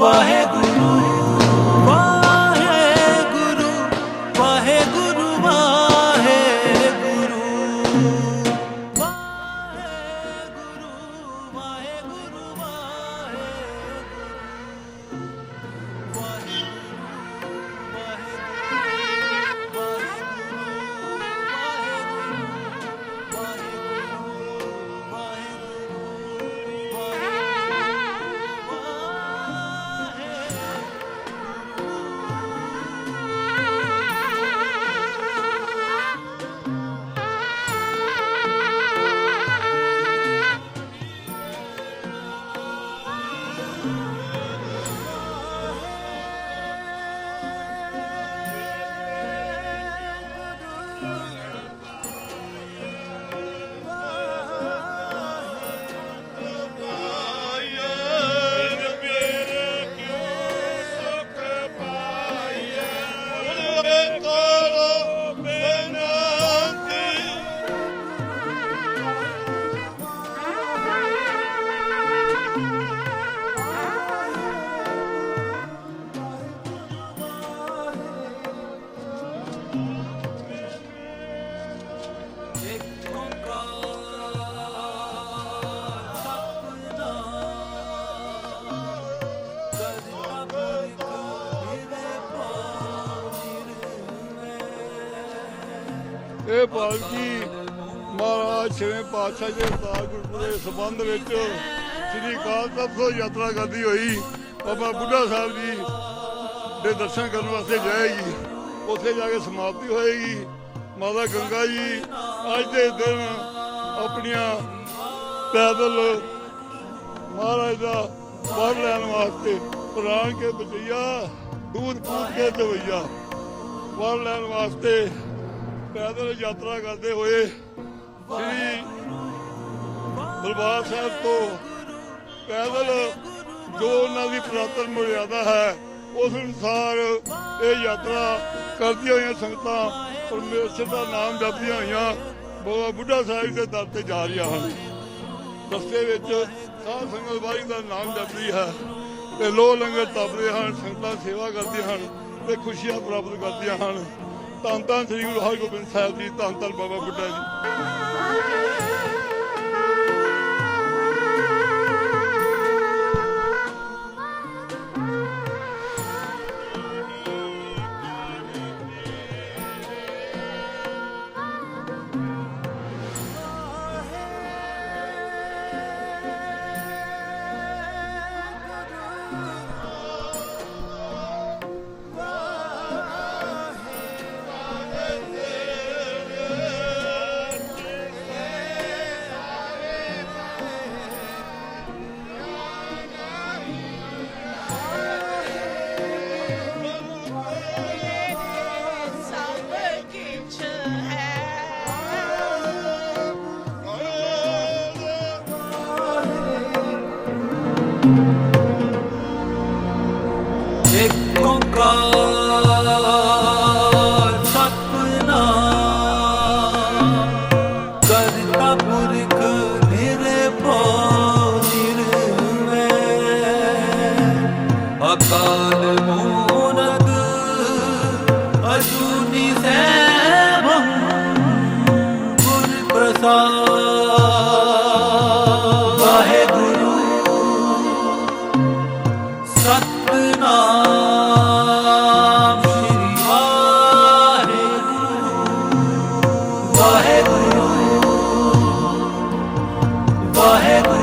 ਵਾਹਿਗੁਰੂ ਇਹ ਪਾਲਕੀ ਮਹਾਰਾਜ ਛੇਵੇਂ ਪਾਤਸ਼ਾਹ ਦੇ ਅਵਤਾਰ ਗੁਰਪੁਰਬ ਦੇ ਸੰਬੰਧ ਵਿੱਚ ਸ੍ਰੀ ਅਕਾਲ ਤਖਤ ਤੋਂ ਯਾਤਰਾ ਕਰਦੀ ਹੋਈ ਬਾਬਾ ਬੁੱਢਾ ਸਾਹਿਬ ਜੀ ਦੇ ਦਰਸ਼ਨ ਕਰਨ ਵਾਸਤੇ ਜਾਏਗੀ ਉੱਥੇ ਜਾ ਕੇ ਸਮਾਪਤੀ ਹੋਏਗੀ। ਮਾਤਾ ਗੰਗਾ ਜੀ ਅੱਜ ਦੇ ਦਿਨ ਆਪਣੀਆਂ ਪੈਦਲ ਮਹਾਰਾਜ ਦਾ ਵਰ ਲੈਣ ਵਾਸਤੇ ਪ੍ਰਾਣ ਕੇ ਬਚਈਆ ਦੂਧ ਪੂਤ ਕੇ ਦਵਈਆ। ਵਰ ਲੈਣ ਵਾਸਤੇ ਪੈਦਲ ਯਾਤਰਾ ਕਰਦੇ ਹੋਏ ਸ੍ਰੀ ਦਰਬਾਰ ਸਾਹਿਬ ਤੋਂ ਪੈਦਲ ਜੋ ਉਹਨਾਂ ਦੀ ਪੁਰਾਤਨ ਮਰਿਆਦਾ ਹੈ, ਉਸ ਅਨੁਸਾਰ ਇਹ ਯਾਤਰਾ ਕਰਦੀਆਂ ਹੋਈਆਂ ਸੰਗਤਾਂ ਪਰਮੇਸ਼ਰ ਦਾ ਨਾਮ ਜਪਦੀਆਂ ਹੋਈਆਂ ਬਾਬਾ ਬੁੱਢਾ ਸਾਹਿਬ ਦੇ ਦਰ ਤੇ ਜਾ ਰਹੀਆਂ ਹਨ। ਰਸਤੇ ਵਿੱਚ ਸਾਧ ਸੰਗਤ ਵਾਰੀ ਦਾ ਨਾਮ ਜਪਦੀ ਹੈ ਤੇ ਲੋ ਲੰਗਰ ਤਪਦੇ ਹਨ, ਸੰਗਤਾਂ ਸੇਵਾ ਕਰਦੀਆਂ ਹਨ ਤੇ ਖੁਸ਼ੀਆਂ ਪ੍ਰਾਪਤ ਕਰਦੀਆਂ ਹਨ। ਧੰਨ ਧੰਨ ਸ੍ਰੀ ਗੁਰੂ ਹਰਗੋਬਿੰਦ ਸਾਹਿਬ ਜੀ ਧੰਨ ਧੰਨ ਬਾਬਾ ਬੁੱਢਾ ਜੀ। ਇੱਕ ਓੰਕਾਰ ਸਤਿਨਾਮ ਕਰਤਾ ਪੁਰਖ ਨਿਰਭਉ ਨਿਰਵੈਰ ਅਕਾਲ ਮੂਰਤ ਅਜੂਨੀ ਸੈਭੰ ਗੁਰ ਪ੍ਰਸਾਦ ਸਤਨਾਮ ਸ੍ਰੀ ਵਾਹਿਗੁਰੂ। ਵਾਹਿਗੁਰੂ।